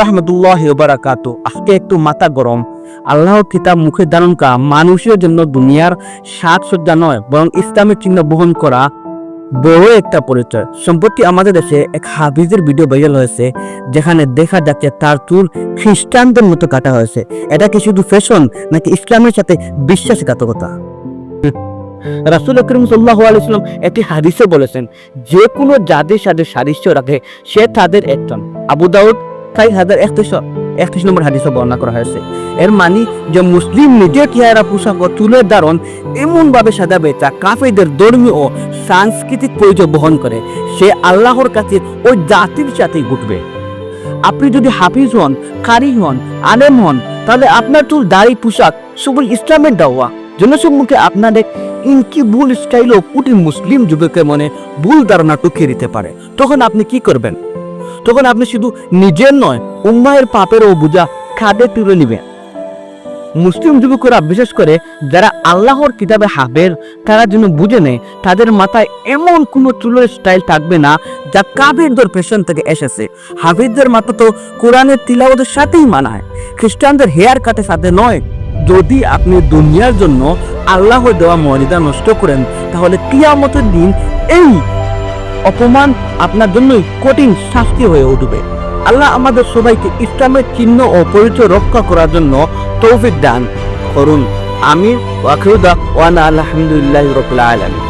রহমতুল্লাহ বারাকাত আজকে একটু মাথা গরম। আল্লাহর কিতাব মুখে মানুষের জন্য দুনিয়ার সাজসজ্জা নয়, বরং ইসলামের চিহ্ন বহন করা বড় একটা পরিচয়। সম্প্রতি আমাদের দেশে এক হাফিজের ভিডিও ভাইরাল হয়েছে, যেখানে দেখা যাচ্ছে তার চুল খ্রিস্টানদের মতো কাটা হয়েছে। এটা কি শুধু ফ্যাশন নাকি ইসলামের সাথে বিশ্বাসঘাতকতা? রাসুল করিম সাল্লাহ একটি হাদিসে বলেছেন, যে কোনো যাদের সাথে সাদৃশ্য রাখে, সে তাদের একজন। আবু দাউদ তাই হাজার একত্রিশ একত্রিশ নম্বর হাদিসে বর্ণনা করা হয়েছে এর মানে যে মুসলিম নিজের চেহারা পোশাক ও চুলের ধারণ এমন ভাবে সাজাবে যা কাফেরদের ধর্মীয় ও সাংস্কৃতিক পরিচয় বহন করে সে আল্লাহর কাছে ওই জাতির সাথেই ঘুটবে। আপনি যদি হাফিজ হন কারি হন, আলেম হন, তাহলে আপনার চুল দাড়ি পোশাক সবই ইসলামের দাওয়া। জনসম্মুখে আপনাদের ইনকি ভুল স্টাইল ও কুটি মুসলিম যুবকের মনে ভুল ধারণা টুকিয়ে দিতে পারে তখন আপনি কি করবেন তখন আপনি শুধু নিজের নয় উম্মায়ের পাপের ও বোঝা খাদে তুলে নিবেন। মুসলিম যুবকরা বিশেষ করে যারা আল্লাহর কিতাবে হাবের তারা যেন বুঝে নেয় তাদের মাথায় এমন কোনো চুলের স্টাইল থাকবে না যা কাবেরদের ফ্যাশন থেকে এসেছে। হাফিজদের মাথা তো কোরআনের তিলাওয়াতের সাথেই মানায়। খ্রিস্টানদের হেয়ার কাটের সাথে নয়, যদি আপনি দুনিয়ার জন্য আল্লাহর দেওয়া মর্যাদা নষ্ট করেন, তাহলে কিয়ামতের দিন এই অপমান আপনার জন্যই কঠিন শাস্তি হয়ে উঠবে। আল্লাহ আমাদের সবাইকে ইসলামের চিহ্ন ও পরিচয় রক্ষা করার জন্য তৌফিক দান করুন। আমির ওয়াকিউদা ওয়ানা আলহামদুলিল্লাহ রবিল আলমী